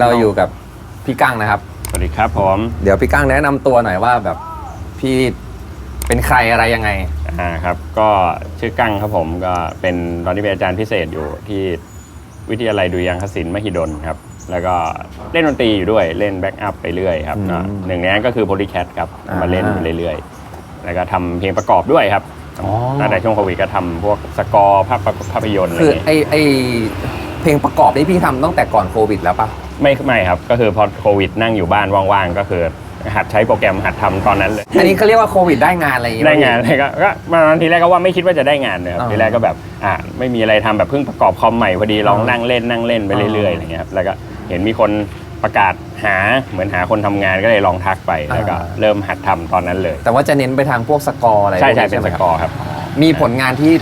เราอยู่กับพี่กั้งนะครับ สวัสดีครับผม เดี๋ยวพี่กั้งแนะนำตัวหน่อยว่าแบบพี่เป็นใครอะไรยังไง อ่าครับ ก็ชื่อกั้งครับผมก็เป็นตอนนี้เป็นอาจารย์พิเศษอยู่ที่วิทยาลัยดุริยางคศิลป์มหิดลครับ แล้วก็เล่นดนตรีอยู่ด้วยเล่นแบ็กอัพไปเรื่อยครับอืมเนาะหนึ่งในนั้นก็คือ Polycat ครับอ่ามมาเล่นอยู่เรื่อยๆ แล้วก็ทำเพลงประกอบด้วยครับอ๋อ ตั้งแต่ช่วงโควิดก็ทำพวกสกอร์ภาพภาพยนตร์อะไรคืออย่างไอเงี้ยไอ เพลงประกอบที่พี่ทำตั้งแต่ก่อนโควิดแล้วปะไม่ไม่ครับ ก็คือพอโควิดนั่งอยู่บ้านว่างๆ ก็คือหัดใช้โปรแกรมหัดทำตอนนั้นเลย อันนี้เขาเรียกว่าโควิดได้งานอะไรอย่างเงี้ย ได้งานเลยก็ก็มาทีแรกก็ว่าไม่คิดว่าจะได้งานเลยครับอ่าทีแรกก็แบบอ่าไม่มีอะไรทำแบบเพิ่งประกอบคอมใหม่พอดีลองอ่านั่นั่งเล่นนั่งเล่นไปเรื่อยๆอ่าอะไรเงี้ยครับแล้วก็เห็นมีคนประกาศหาเหมือนหาคนทำงานก็เลยลองทักไปแล้วก็อ่า เริ่มหัดทำตอนนั้นเลย แต่ว่าจะเน้นไปทางพวกสกอร์อะไรใช่ใช่พวกเป็นไหสมครับกอร์ครับ มีผลงานที่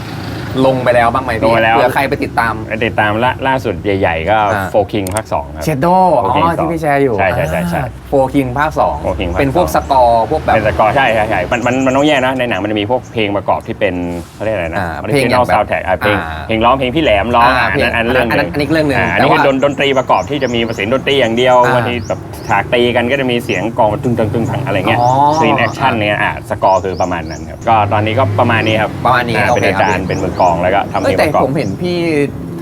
ลงไปแล้วบ้างไหมลพี่งไปแล้ว เผื่อใครไปติดตาม ไปติดตามล่าล่าสุดใหญ่ ๆ ก็อ่า โฟคิงภาคสองครับ เชดโดอ๋อ King ที่พี่แชร์อยู่ ใช่ใช่ใช่ใช่โฟคิงภาคสอง Four King ภาคเป็นพวกสสอง กอร์พวกแบบ เป็นสกอร์ใช่ใช่ใช่มันมันมันต้องแยกนะ ในหนังมันจะมีพวกเพลงประกอบที่เป็นเขาเรียกอะไรนะอ่าออเพลงอย่างริจินอลแบบซาวด์แท็กเพลงอ่าเพลงร้องเพลงพี่แหลมร้องอ่าอะอันนั้นอันเพลงเรื่องหนึ่งอันนั้นอันนี้เรื่องหนึ่งอ่าอันแต่นี้คือว่าดนดนตรีประกอบที่จะมีเสียงดนตรีอย่างเดียวอ่าบางทีแบบฉากตีกันก็จะมีเสียงกลองตึ้งตึ้งตึ้งตึ้งอะไรเงี้ยอ๋อซีนแอคชั่นเนี่ยอะสกอร์คือประมาณนั้นครับก็ตอนนี้ก็ประมาณนี้ครับประมาณนี้อ่โอเป็นเคอาครับจารย์เป็นมือกลองแล้วก็ทำเพเอ้ลยงแต่ประกอบ ผมเห็นพี่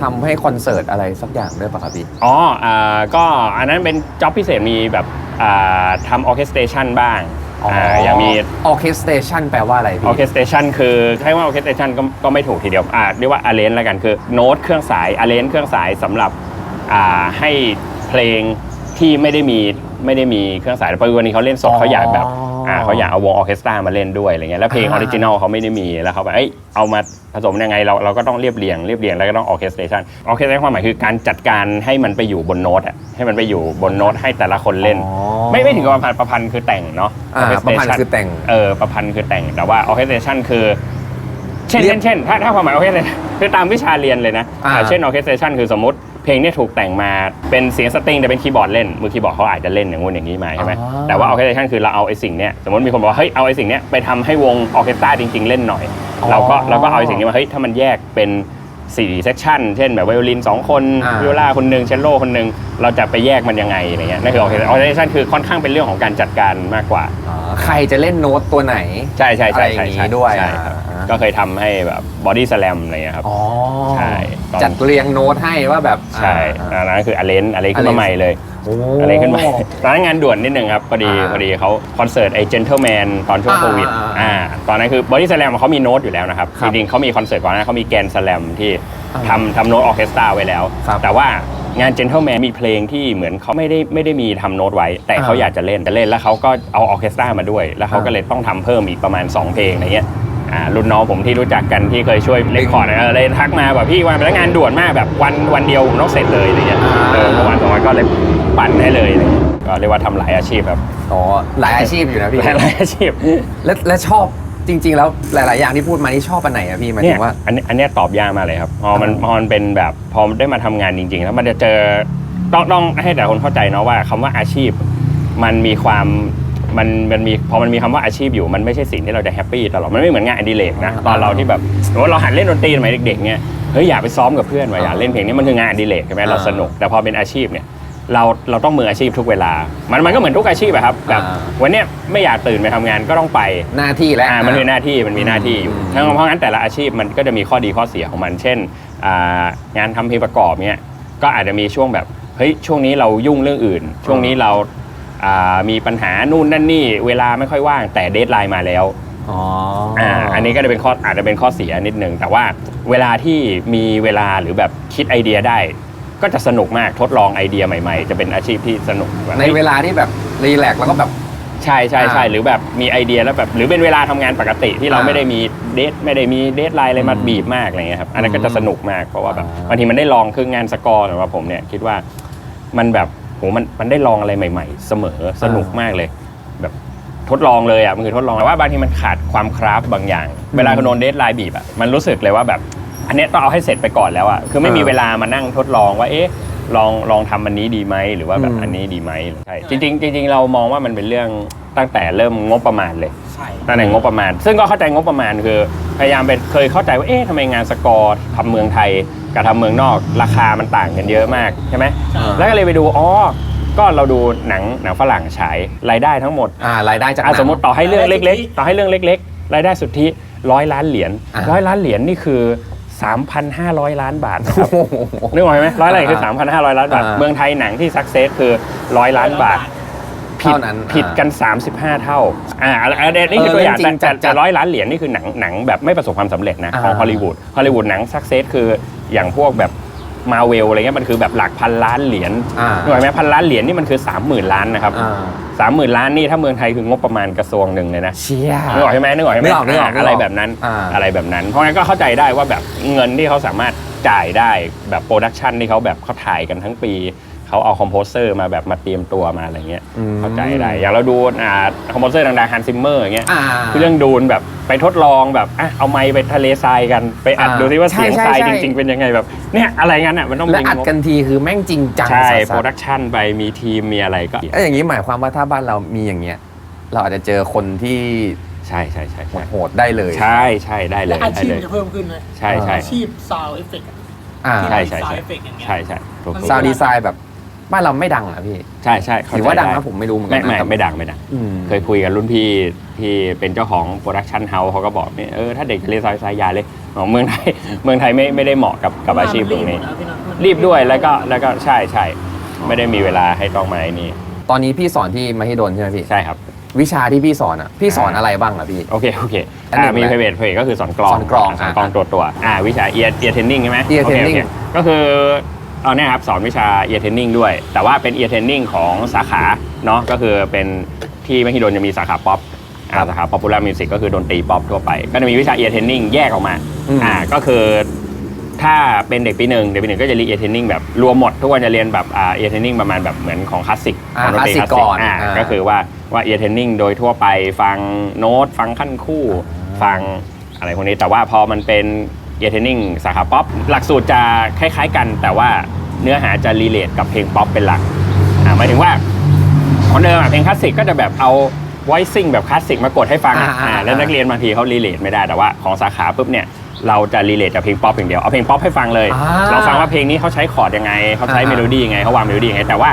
ทำให้คอนเสิร์ตอะไรสักอย่างด้วยป่ะครับพี่ อ๋ออ่าก็อันนั้นเป็นจ็อบพิเศษมีแบบอ่า ทำออเคสเตชันบ้างอ่าอย่างมีออเคสเตชันแปลว่าอะไรอพี่อเคสเตชันคือใช้ว่าออเคสเตชันก็ก็ไม่ถูกทีเดียวอ่าเรียกว่าอาเลนแล้วกันคือโน้ตเครื่องสายอาเลนเครื่องสายสำหรับอ่าให้เพลงที่ไม่ได้มีไม่ได้มีเครื่องสายแต่ปัจจุบันนี้เขาเล่นสดอ๋อเขาอยากแบบอ่าเขาอยากเอาวงออร์เคสตรามาเล่นด้วยอะไรเงี้ยแล้วเพลงออ่าอริจินอลเขาไม่ได้มีแล้วเขาแบบเอ้ยเอามา ผสมยังไงเราเราก็ต้องเรียบเรียงเรียบเรียงแล้วก็ต้องออเคสเตชันออเคสเตชันความหมายคือการจัดการให้มันไปอยู่บนโน้ตอะให้มันไปอยู่บนโน้ตให้แต่ละคนเล่นอ๋อไม่ไม่ถึงกับประพันธ์ประพันธ์คือแต่งเนาะอ่าประพันธ์ orchestration คือแต่ง เออประพันธ์คือแต่งแต่ว่า orchestration คือ เช่นเรียเช่บนเช่นถ้าถ้าความหมาย orchestration คือตามวิชาเรียนเลยนะอ่า อ่าเช่น orchestration คือสมมติเพลงเนี่ยถูกแต่งมาเป็นเสียงสตริงแต่เป็นคีย์บอร์ดเล่นมือคีย์บอร์ดเขาอาจจะเล่นอย่างงู้นอย่างนี้มาใช่ไหมอ๋อแต่ว่า orchestration คือเราเอาไอ้สิ่งเนี้ยสมมติมีคนบอกว่าเฮ้ยเอาไอ้สิ่งเนี้ยไปทำให้วงออร์เคสตราจริง ๆ เล่นหน่อย เราก็เราก็เอาไอ้สิ่งนี้มาเฮ้ยถ้ามันแยกเป็นสี่เซกชันเช่นแบบไวโอลินสองคนอ่า วิโอลาคนหนึ่งเชลโลคนหนึ่งเราจะไปแยกมันยังไงอะไรเงี้ยนั่นคือ orchestration คือค่อนข้างเป็นเรื่องของการจัดการมากกว่าอ๋อใครจะเล่นโน้ตตัวไหนใช่ใช่ใช่อะไรอย่างนี้ใช่ด้วยใช่ครับ อ่า ก็เคยทำให้แบบบอดี้สแลมอะไรเงี้ยครับ อ๋อใช่ตอน จัดเรียงโน้ตให้ว่าแบบใช่อ่าอันนั้นคืออเลนอะไรขึ้นมา Arrange ใหม่เลยโอ้อะไรขึ้นมา ตอนนั้นงานด่วนนิดนึงครับ พอดีอ่าพอดีเขาคอนเสิร์ตไอ้ Gentleman ตอนช่วงอ่าโควิดอ่าอ่า ตอนนั้นคือบอดี้สแลมเขามีโน้ตอยู่แล้วนะครับ ครัจบริงๆเขามีคอนเสิร์ตก่อนหน้าเขามีแกนสแลมที่อ่าทำทำโน้ตออร์เคสตราไว้แล้ว ครับแต่ว่างาน Gentleman มีเพลงที่เหมือนเขาไม่ได้ไม่ได้มีทำโน้ตไว้ แต่เขาอ่าอยากจะเล่นจะเล่นแล้วเขาก็เอาออร์เคสตรามาด้วย แล้วเขาก็อ่า เลยต้องทำเพิ่มอีกประมาณ2เพลงอะไรเงี้ย อ่ารุ่นน้องผมที่รู้จักกันที่เคยช่วยเล่นคอร์ดเออเลยทักมาแบบพี่วันแล้วงานด่วนมากแบบวันวันเดียวผมต้องเสร็จเลยอะไรเงี้ยอ่าเออประมาณสองวันก็เลยปั่นให้เลยอะไรเงี้ยก็เรียกว่าทำหลายอาชีพครับอ๋อหลายอาชีพอยู่นะพี่หลายหลายอาชีพ และและชอบจริง ๆ แล้วหลาย ๆ อย่างที่พูดมานี่ชอบอันไหนอะพี่หมายเนี่ถึยงว่า อันนี้อันเนี้ยตอบยากมากเลยครับพอมันอ่าพอมันเป็นแบบพอได้มาทำงานจริงๆแล้วมันจะเจอต้องต้องให้แต่คนเข้าใจเนาะว่าคำว่าอาชีพ มันมีความ มันมันมีพอมันมีคำว่าอาชีพอยู่มันไม่ใช่สิ่งที่เราจะแฮปปี้ตลอดมันไม่เหมือนงานอดิเรกนะตอนเราที่แบบสมมติเราหัดเล่นดนตรีสมัยเด็กๆเนี่ยเฮ้ยอยากไปซ้อมกับเพื่อนว่ะอยากเล่นเพลงนี้มันคืองานอดิเรกใช่ไหมเราสนุกแต่พอเป็นอาชีพเนี่ยเราเราต้องมืออาชีพทุกเวลา มันมันก็เหมือนทุกอาชีพอะครับแบบอ่าวันเนี้ยไม่อยากตื่นไปทำงานก็ต้องไปหน้าที่และอ่ามันคือหน้าที่มันมีหน้าที่อยู่อืมทั้งเพราะงั้นแต่ละอาชีพมันก็จะมีข้อดีข้อเสียของมัน เช่นอ่างานทำเพลงประกอบเนี่ยก็อาจจะมีช่วงแบบเฮ้ยช่วงนี้เรายุ่งเรื่องอื่น ช่วงนี้เราอ่า มีปัญหานู่นนั่นนี่เวลาไม่ค่อยว่างแต่เดทไลน์มาแล้วอ๋ออ่าอันนี้ก็จะเป็นข้ออาจจะเป็นข้อเสียนิดนึงแต่ว่าเวลาที่มีเวลาหรือแบบคิดไอเดียได้ ก็จะสนุกมากทดลองไอเดียใหม่ๆ จะเป็นอาชีพที่สนุกแบบในเวลาที่แบบรีแลกซ์แล้วก็แบบใช่ใช่ใช่อ่าหรือแบบมีไอเดียแล้วแบบหรือเป็นเวลาทำงานปกติที่เราอ่าไม่ได้มีเดทไม่ได้มีเดทไลน์อะไรมาอืมบีบมากอะไรเงี้ยครับอันนั้นก็จะสนุกมากเพราะว่าแบบอ่าบางทีมันได้ลองคืองานสกอร์สำหรับผมเนี่ยคิดว่ามันแบบ โหมันมันได้ลองอะไรใหม่ๆ เสมอสนุกมากเลย แบบทดลองเลยอะมันคือทดลองแต่ว่าบางทีมันขาดความคราฟต์บางอย่าง เวลาคุณโดนเดทไลน์บีบอะมันรู้สึกเลยว่าแบบ อันเนี้ยต้องเอาให้เสร็จไปก่อนแล้วอะคือไม่มีอ่าเวลามานั่งทดลองว่าเอ๊ะลองลองทำอันนี้ดีไหมหรือว่าแบบอืมอันนี้ดีไหมใช่จริงๆจริงๆเรามองว่ามันเป็นเรื่องตั้งแต่เริ่มงบประมาณเลยใช่ตำแหน่งงบประมาณ ซึ่งก็เข้าใจงบประมาณคือ พยายามเป็นเคยเข้าใจว่าเอ๊ะทำไมงานสกอร์ทำเมืองไทย กับทำเมืองนอกราคามันต่างกันเยอะมากใช่ไหมใช่แล้วก็เลยไปดูอ๋อก็เราดูหนังหนังฝรั่งฉายรายได้ทั้งหมดอ่ารายได้จากหอะนังสมมติต่อให้เรื่องรายได้สุทธิเล็ก ๆ ต่อให้เรื่องเล็ก ๆ รายได้สุทธิร้อยล้านเหรียญอะร้อยล้านเหรียญนี่คือ 3,500 ล้านบาทนะครับโอ้โหนึกออกไหมร้อยล้านเหรียญคืออ่า3,500 ล้านบาทอ่าเมืองไทยหนังที่สักเซสคือร้อยล้านบาทผิดเท่านั้นผิดอ่ากัน 35 เท่าอ่าแล้วอันนี้คือเออตัวอย่างเรื่องจริแต่งแต่จัดๆแต่ร้อยล้านเหรียญนี่คือหนังหนังแบบไม่ประสบความสำเร็จนะอ่าของฮอลลีวูดฮอลลีวูดหนังสักเซสคือ อย่างพวกแบบมาเวลอะไรเงี้ยมันคือแบบหลักพันล้านเหรียญอ่านึกออกไหมพันล้านเหรียญนี่มันคือ 30,000 ล้านนะครับอ่าสามหมื่นล้านนี่ถ้าเมืองไทยคืองบประมาณกระทรวงหนึ่งเลยนะเชียนึกออกใช่ไหมนึกออกใช่ไหมนึกออกนึกออกนึกออกอะไรแบบนั้นอ่าอะไรแบบนั้น เพราะงั้นก็เข้าใจได้ว่าแบบเงินที่เขาสามารถจ่ายได้แบบโปรดักชันที่เขาแบบเขาถ่ายกันทั้งปี เขาเอาคอมโพเซอร์มาแบบมาเตรียมตัวมาอะไรเงี้ยอืมเข้าใจได้อย่างเราดูอ่าคอมโพเซอร์ดังๆฮันซิมเมอร์อย่างเงี้ยอ่าคือเรื่องดูนแบบไปทดลองแบบอะเอาไมค์ไปทะเลทรายกันไปอัดอ่าดูซิว่าเสียงใช่ทรายใช่จริง ๆ เป็นยังไงแบบเนี่ยอะไรงั้นอะมันต้องและมีอัดงบกันทีคือแม่งจริงจังใช่สัสโปรดักชันไปมีทีมมีอะไรก็ๆแล้วอย่างนี้หมายความว่าถ้าบ้านเรามีอย่างเงี้ยเราอาจจะเจอคนที่ใช่ใช่ใช่ใช่โหดๆได้เลย ใช่ใช่ได้เลและยอาได้ชีพเลยจะเพิ่มขึ้นเลยใช่ใช่อาชีพซาวเอฟเฟกต์อ่าใช่ใช่ซาวใช่เอฟเฟกต์อย่างเงี้ยใช่ใช่ถูกมันถูกซาวดีไซน์แบบ บ้านเราไม่ดังเหรอพี่ใช่ใช่หรือว่าดังเข้นะใจผมไม่รู้เหมือนกัไม่นไม่นะแต่ไม่ดังไม่ดัง อืมเคยคุยกับรุ่นพี่ที่เป็นเจ้าของโปรดักชันเฮาส์เขาก็บอกเนี่ยเออถ้าเด็กจะเรียนซอยสายยาเลยบอกเมืองไทยเมืองไทยไม่ไม่ได้เหมาะกับกับอาชีพตรงนี้ รีบด้วยแล้วก็แล้วก็ใช่ใช่ไม่ได้มีเวลาให้ต้องมาไอ้นี่ตอนนี้พี่สอนที่มหิดลใช่ไหมพี่ ใช่ครับ วิชาที่พี่สอนอะ พี่สอนอะไรบ้างอะพี่ โอเคโอเคอันหนึ่อ่างมีแหละเพเวทเพเวทก็คือสอนกลองสอนกลองสอนกลองอ่าตัวตัวอ่าวิชาเอียเอียเทนนิ่งใช่ไหม ear โอเค training โอเคก็คือ เอาเนี่ยครับสอนวิชาเอียเทนนิ่งด้วย แต่ว่าเป็นเอียเทนนิ่งของสาขาเนาะก็คือเป็นที่มหิดลจะมีสาขาป๊อปอ่าสาขาป๊อปปูล่ามิวสิกก็คือดนตรีป๊อปทั่วไป ก็จะมีวิชาเอียเทนนิ่งแยกออกมาอืม อ่าก็คือ ถ้าเป็นเด็กปีหนึ่งเด็กปีหนึ่งก็จะเรียนเอียเทนนิ่งแบบรวมหมด ทุกวันจะเรียนแบบอ่าเอียเทนนิ่งประมาณแบบเหมือนของคลาสสิกอ่าของดนตรีคลาสสิกก่อนอ่าอ่าก็คือว่าว่าเอียเทนนิ่งโดยทั่วไปฟังโน้ต ฟังขั้นคู่ ฟังอะไรพวกนี้แต่ว่าพอมันเป็น เอียเทนนิ่งสาขาป๊อปหลักสูตรจะคล้าย ๆ กัน แต่ว่าเนื้อหาจะรีเลทกับเพลงป๊อปเป็นหลักอ่าหมายถึงว่าของเดิมอะเพลงคลาสสิกก็จะแบบเอา voicing แบบคลาสสิกมากดให้ฟังอะอ่าอ่าอ่าแล้วนักเรียนบางทีเขารีเลทไม่ได้แต่ว่าของสาขาปุ๊บเนี่ยเราจะรีเลทกับเพลงป๊อปอย่างเดียวเอาเพลงป๊อปให้ฟังเลย อ่าเราฟังว่าเพลงนี้เขาใช้คอร์ดยังไงเขาใช้อ่า เมโลดี้ยังไงเขาวางเมโลดี้ยังไงแต่ว่า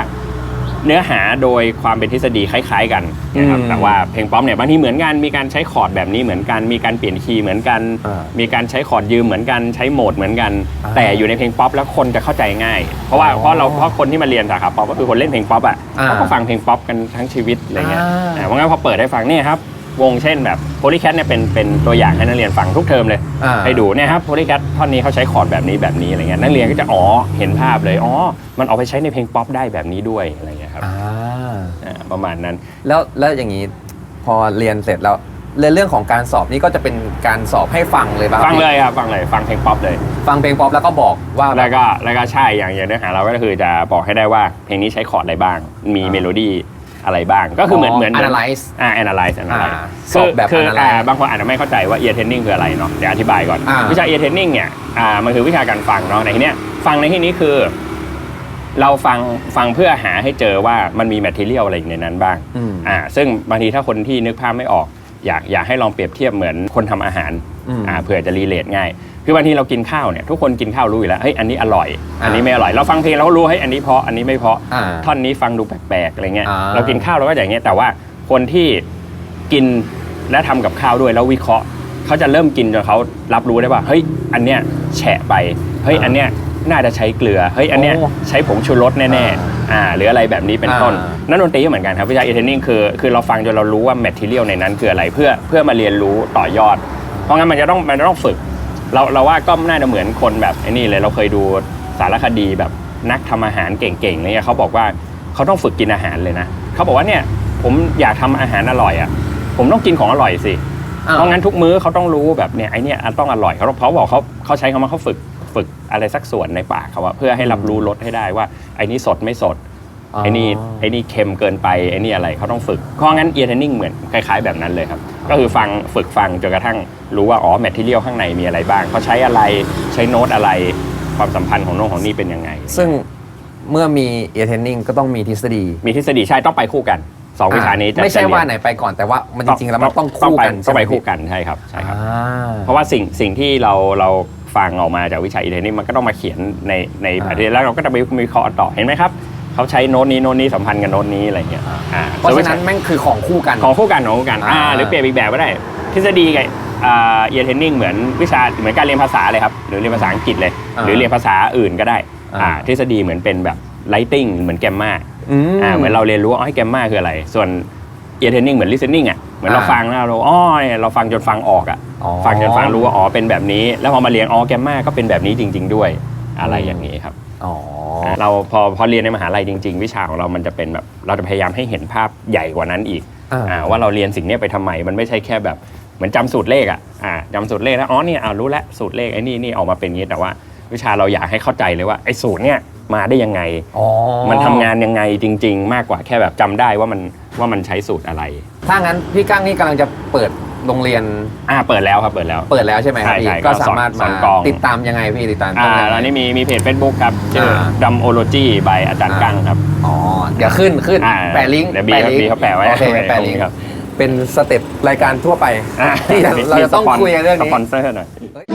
เนื้อหาโดยความเป็นทฤษฎีคล้ายๆกันนะครับอืมแต่ว่าเพลงป๊อปเนี่ยบางทีเหมือนกันมีการใช้คอร์ดแบบนี้เหมือนกัน มีการเปลี่ยนคีย์เหมือนกัน อ่ามีการใช้คอร์ดยืมเหมือนกันใช้โหมดเหมือนกัน อ่าแต่อยู่ในเพลงป๊อปแล้วคนจะเข้าใจง่าย เพราะว่าอ๋อเพราะเราเพราะคนที่มาเรียนสาขาป๊อปก็คือคนเล่นเพลงป๊อปอะอ่าเขาก็ฟังเพลงป๊อปกันทั้งชีวิตอะไรเงี้ยอ่า อ่าเพราะงั้นพอเปิดให้ฟังเนี่ยครับ วงเช่นแบบโพลีแคทเนี่ยเป็นเป็นตัวอย่างให้นักเรียนฟังทุกเทอมเลย อ่า ให้ดูเนี่ยครับโพลีแคทท่อนนี้เขาใช้คอร์ดแบบนี้แบบนี้อะไรเงี้ยนักเรียนก็จะอ๋อเห็นภาพเลยอ๋อมันเอาไปใช้ในเพลงป๊อปได้แบบนี้ด้วยอะไรเงี้ยครับอ่าอ่าประมาณนั้น แล้วแล้วอย่างนี้พอเรียนเสร็จแล้วเรื่องเรื่องของการสอบนี่ก็จะเป็นการสอบให้ฟังเลยป่ะฟังเลยครับฟังเลยฟังเพลงป๊อปเลย ฟังเพลงป๊อปแล้วก็บอกว่า แล้วก็แล้วก็ใช่อย่างอย่างเนื้อหาเราก็คือจะบอกให้ได้ว่าเพลงนี้ใช้คอร์ดอะไรบ้าง มีเมโลดี้ อะไรบ้าง ก็คือเหมือนเหมือน analyze อ่า analyze analyze อ่าสอบแบบ คือ analyze อ่าบางคนอาจจะไม่เข้าใจว่า ear training คืออะไรเนาะเดี๋ยวอธิบายก่อน อ่า วิชา ear training เนี่ยอ่ามันคือวิชาการฟังเนาะในที่เนี้ยฟังในที่นี้คือ เราฟังฟังเพื่อหาให้เจอว่ามันมี material อะไรอยู่ในนั้นบ้าง อืม อ่าซึ่งบางทีถ้าคนที่นึกภาพไม่ออก อยากอยากให้ลองเปรียบเทียบเหมือนคนทำอาหารอืมอ่าเผื่อจะรีเลทง่าย คือบางทีเรากินข้าวเนี่ยทุกคนกินข้าวรู้อยู่แล้วเฮ้ยอันนี้อร่อย อันนี้อ่าไม่อร่อยเราฟังเพลงเราก็รู้เฮ้ยอันนี้เพราะอันนี้ไม่เพราะอ่าท่อนนี้ฟังดูแปลกๆอะไรเงี้ยอ่าเรากินข้าวเราก็อย่างเงี้ยแต่ว่าคนที่กินและทำกับข้าวด้วยแล้ววิเคราะห์เขาจะเริ่มกินจนเขารับรู้ได้ว่าเฮ้ยอันเนี้ยแฉะไปเฮ้ยอันเนี้ย น่าจะใช้เกลือเฮ้ยอันเนี้ยโอ้ใช้ผงชูรสแน่ๆอ่าหรืออะไรแบบนี้เป็นต้นอ่า นักดนตรีก็เหมือนกันครับวิชาเอเทนนิ่งคือคือเราฟังจนเรารู้ว่าแมทเทียลในนั้นคืออะไรเพื่อเพื่อมาเรียนรู้ต่อยอด เพราะงั้นมันจะต้องมันจะต้องฝึก เราเราว่าก็น่าจะเหมือนคนแบบไอ้นี่เลยเราเคยดูสารคดีแบบนักทำอาหารเก่งๆอะไรเงี้ยเขาบอกว่าเขาต้องฝึกกินอาหารเลยนะเขาบอกว่าเนี่ยผมอยากทำอาหารอร่อยอะผมต้องกินของอร่อยสิอ่าเพราะงั้นทุกมื้อเขาต้องรู้แบบเนี่ยไอเนี่ยต้องอร่อยเขาเพราะบอกเขาเขาใช้คำว่าเขาฝึก ฝึกอะไรสักส่วนในปากเขาว่าเพื่อให้รับรู้รสให้ได้ว่าไอ้นี่สดไม่สดไอ้นี่ไอ้นี่เค็มเกินไปไอ้นี่อะไรเขาต้องฝึกเพราะงั้นเอียร์เทนนิ่งเหมือนคล้ายๆแบบนั้นเลยครับ ก็คือฟังฝึกฟังจนกระทั่งรู้ว่าอ๋อแมทเทียลข้างในมีอะไรบ้างเขาใช้อะไรใช้โน้ตอะไรความสัมพันธ์ของโน้ตของนี่เป็นยังไง ซึ่งเมื่อมี ear training ก็ต้องมีทฤษฎี มีทฤษฎีใช่ต้องไปคู่กันสองวิชานี้จะไม่ใช่จะเรียนว่าไหนไปก่อนแต่ว่ามันจริงๆแล้วมันต้องคู่กันต้องไปใช่หมคู่กันใช่ครับใช่ครับอ่าเพราะว่าสิ่งสิ่งที่เราเรา ฟังออกมาจากวิชาอีเทนนี่มันก็ต้องมาเขียนในในอ่าประเทศแล้วเราก็จะไปวิเคราะห์ต่อเห็นไหมครับเขาใช้โน้ตนี้โน้ตนี้สัมพันธ์กับโน้ตนี้อะไรเงี้ยอ่าเพราะฉะนั้นแม่งคือของคู่กันของคู่กันของคู่กันอ่าอ่าหรือเปรียบอีกแบบก็ได้ ทฤษฎีกับอ่าเอียเทนนิ่งเหมือนวิชาเหมือนการเรียนภาษาเลยครับหรือเรียนภาษาอังกฤษเลยอ่าหรือเรียนภาษาอื่นก็ได้อ่าอ่าทฤษฎีเหมือนเป็นแบบไลติ้งเหมือนแกมมาอืมอ่าเหมือนเราเรียนรู้ว่าอ๋อให้แกมมาคืออะไร ส่วน เอียเทนนิ่งเหมือน listening อะเหมือนเราอ่าฟังแล้วเราอ๋อเนี่ยเราฟังจนฟังออกอะอ๋อ ฟังจนฟังรู้ว่าอ๋อเป็นแบบนี้ แล้วพอมาเรียนอ๋อแกมมาก็เป็นแบบนี้จริง ๆ ด้วยอะไรอย่างนี้ครับ อ๋อ เราพอพอเรียนในมหาลัยจริง ๆ วิชาของเรามันจะเป็นแบบเราจะพยายามให้เห็นภาพใหญ่กว่านั้นอีกอ่า อ่าว่าเราเรียนสิ่งเนี้ยไปทำไมมันไม่ใช่แค่แบบเหมือนจำสูตรเลขอะอ่าจำสูตรเลขแล้วอ๋อเนี่ยอ่ารู้แล้วสูตรเลขไอ้นี่นี่ออกมาเป็นอย่างนี้แต่ว่า วิชาเราอยากให้เข้าใจเลยว่าไอ้สูตรเนี่ย มาได้ยังไง อ๋อมันทำงานยังไงจริง ๆ มากกว่าแค่แบบจำได้ว่ามันว่ามันใช้สูตรอะไร ถ้างั้นพี่กั้งนี่กำลังจะเปิดโรงเรียนอ่าเปิดแล้วครับเปิดแล้ว เปิดแล้วใช่ไหมครับใช่พี่ใช่ก็ก็สอนสามารถสมาอนกลอง ติดตามยังไงพี่ติดตามอ่ายังไงแล้วนี่มีมีเพจ Facebook ครับชื่ออ่าดัมโอโลจีบายอาจารย์อ่ากั้งครับอ๋อเดี๋ยวขึ้นขึ้นอ่าแปะลิงก์เดี๋ยวบีแปะครับลิงบีก์เขาแปะไว้โอเคแปะลิงก์ครับเป็นสเต็ปรายการทั่วไปอ่าที่เราจะต้องคุยกันเรื่องนี้ สปอนเซอร์หน่อย เฮ้ย